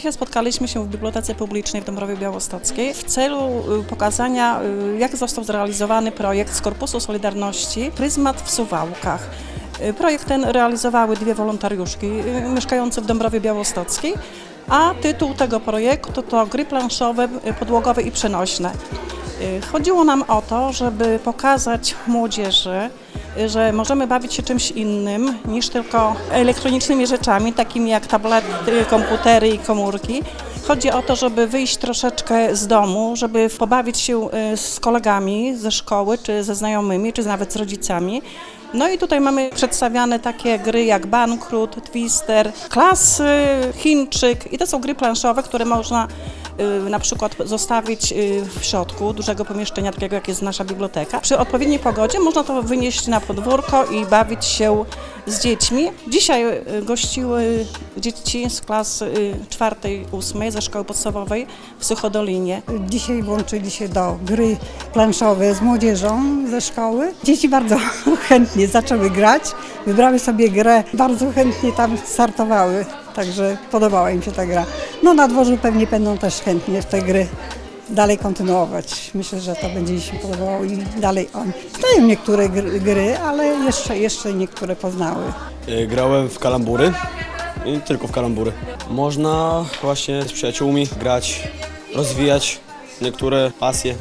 Dzisiaj spotkaliśmy się w Bibliotece Publicznej w Dąbrowie Białostockiej w celu y, pokazania, y, jak został zrealizowany projekt z Korpusu Solidarności Pryzmat w Suwałkach. Y, Projekt ten realizowały dwie wolontariuszki mieszkające w Dąbrowie Białostockiej, a tytuł tego projektu to gry planszowe, podłogowe i przenośne. Chodziło nam o to, żeby pokazać młodzieży, że możemy bawić się czymś innym niż tylko elektronicznymi rzeczami, takimi jak tablety, komputery i komórki. Chodzi o to, żeby wyjść troszeczkę z domu, żeby pobawić się y, z kolegami ze szkoły, czy ze znajomymi, czy nawet z rodzicami. No i tutaj mamy przedstawiane takie gry jak Bankrut, Twister, Klasy, Chińczyk i to są gry planszowe, które można na przykład zostawić y, w środku dużego pomieszczenia, takiego jak jest nasza biblioteka. Przy odpowiedniej pogodzie można to wynieść na podwórko i bawić się z dziećmi. Dzisiaj y, gościły dzieci z klas y, czwartej, ósmej ze szkoły podstawowej w Suchodolinie. Dzisiaj włączyli się do gry planszowe z młodzieżą ze szkoły. Dzieci bardzo chętnie zaczęły grać, wybrały sobie grę, bardzo chętnie tam startowały, także podobała im się ta gra. No na dworzu pewnie będą też chętnie w te gry dalej kontynuować. Myślę, że to będzie im się podobało i dalej oni znają niektóre gry, gry ale jeszcze, jeszcze niektóre poznały. Y, Grałem w kalambury i tylko w kalambury. Można właśnie z przyjaciółmi grać, rozwijać niektóre pasje.